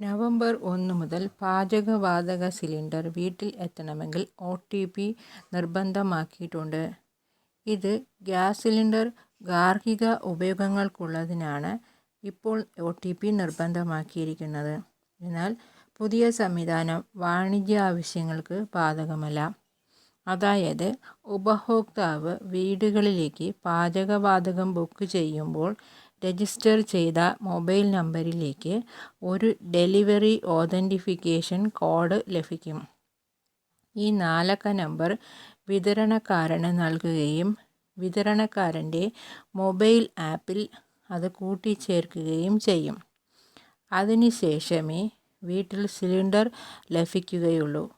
November ഒന്ന് മുതൽ പാചകവാതക സിലിണ്ടർ വീട്ടിൽ എത്തണമെങ്കിൽ ഒ ടി പി നിർബന്ധമാക്കിയിട്ടുണ്ട്. ഇത് ഗ്യാസ് സിലിണ്ടർ ഗാർഹിക ഉപയോഗങ്ങൾക്കുള്ളതിനാണ് ഇപ്പോൾ ഒ ടി പി നിർബന്ധമാക്കിയിരിക്കുന്നത്. എന്നാൽ പുതിയ സംവിധാനം വാണിജ്യ ആവശ്യങ്ങൾക്ക് ബാധകമല്ല. അതായത് ഉപഭോക്താവ് വീടുകളിലേക്ക് പാചകവാതകം ബുക്ക് ചെയ്യുമ്പോൾ രജിസ്റ്റർ ചെയ്ത മൊബൈൽ നമ്പറിലേക്ക് ഒരു ഡെലിവറി ഓതന്റിഫിക്കേഷൻ കോഡ് ലഭിക്കും. ഈ നാലക്ക നമ്പർ വിതരണക്കാരന് നൽകുകയും വിതരണക്കാരന്റെ മൊബൈൽ ആപ്പിൽ അത് കൂട്ടിച്ചേർക്കുകയും ചെയ്യും. അതിനുശേഷമേ വീട്ടിൽ സിലിണ്ടർ ലഭിക്കുകയുള്ളൂ.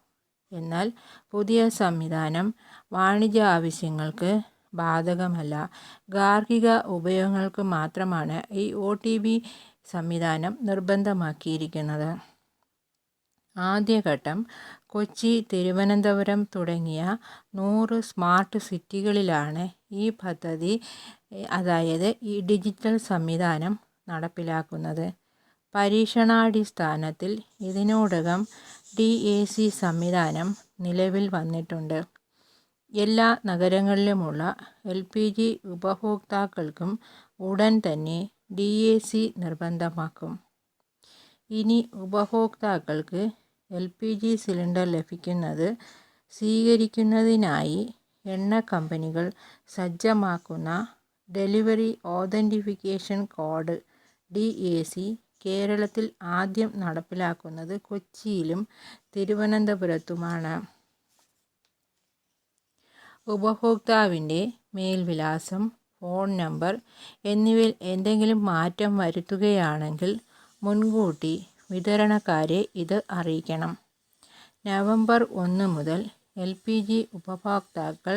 എന്നാൽ പുതിയ സംവിധാനം വാണിജ്യ ആവശ്യങ്ങൾക്ക് ബാധകമല്ല. ഗാർഹിക ഉപയോഗങ്ങൾക്ക് മാത്രമാണ് ഈ ഒ ടി പി സംവിധാനം നിർബന്ധമാക്കിയിരിക്കുന്നത്. ആദ്യഘട്ടം കൊച്ചി തിരുവനന്തപുരം തുടങ്ങിയ നൂറ് സ്മാർട്ട് സിറ്റികളിലാണ് ഈ പദ്ധതി അതായത് ഈ ഡിജിറ്റൽ സംവിധാനം നടപ്പിലാക്കുന്നത്. പരീക്ഷണാടിസ്ഥാനത്തിൽ ഇതിനോടകം ഡി എ സി സംവിധാനം നിലവിൽ വന്നിട്ടുണ്ട്. എല്ലാ നഗരങ്ങളിലുമുള്ള എൽ പി ജി ഉപഭോക്താക്കൾക്കും ഉടൻ തന്നെ ഡി എ സി നിർബന്ധമാക്കും. ഇനി ഉപഭോക്താക്കൾക്ക് എൽ പി ജി സിലിണ്ടർ ലഭിക്കുന്നത് സ്വീകരിക്കുന്നതിനായി എണ്ണ കമ്പനികൾ സജ്ജമാക്കുന്ന delivery authentication code D A C കേരളത്തിൽ ആദ്യം നടപ്പിലാക്കുന്നത് കൊച്ചിയിലും തിരുവനന്തപുരത്തുമാണ്. ഉപഭോക്താവിന്റെ മേൽവിലാസം ഫോൺ നമ്പർ എന്നിവയിൽ എന്തെങ്കിലും മാറ്റം വരുത്തുകയാണെങ്കിൽ മുൻകൂട്ടി വിതരണക്കാരെ ഇത് അറിയിക്കണം. നവംബർ ഒന്ന് മുതൽ എൽ പി ജി ഉപഭോക്താക്കൾ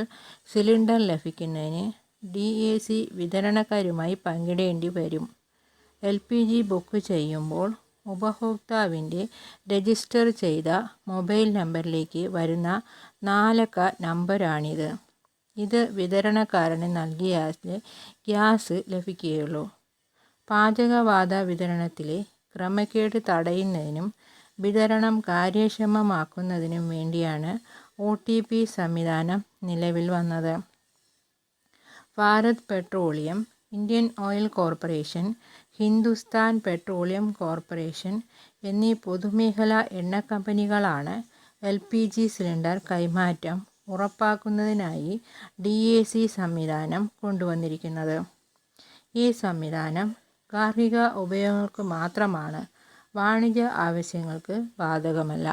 സിലിണ്ടർ ലഭിക്കുന്നതിന് ഡി എ സി വിതരണക്കാരുമായി പങ്കിടേണ്ടി വരും. എൽ പി ജി ബുക്ക് ചെയ്യുമ്പോൾ ഉപഭോക്താവിന്റെ രജിസ്റ്റർ ചെയ്ത മൊബൈൽ നമ്പറിലേക്ക് വരുന്ന നാലക്ക നമ്പരാണിത് ഇത് വിതരണക്കാരന് നൽകിയാലേ ഗ്യാസ് ലഭിക്കുകയുള്ളൂ. പാചകവാത വിതരണത്തിലെ ക്രമക്കേട് തടയുന്നതിനും വിതരണം കാര്യക്ഷമമാക്കുന്നതിനും വേണ്ടിയാണ് ഒ ടി പി സംവിധാനം നിലവിൽ വന്നത്. Bharat petroleum Indian oil corporation Hindustan petroleum corporation എന്നീ പൊതുമേഖലാ എണ്ണ കമ്പനികളാണ് എൽ പി ജി സിലിണ്ടർ കൈമാറ്റം ഉറപ്പാക്കുന്നതിനായി ഡി എ സി സംവിധാനം കൊണ്ടുവന്നിരിക്കുന്നത്. ഈ സംവിധാനം ഗാർഹിക ഉപയോഗങ്ങൾക്ക് മാത്രമാണ് വാണിജ്യ ആവശ്യങ്ങൾക്ക് ബാധകമല്ല.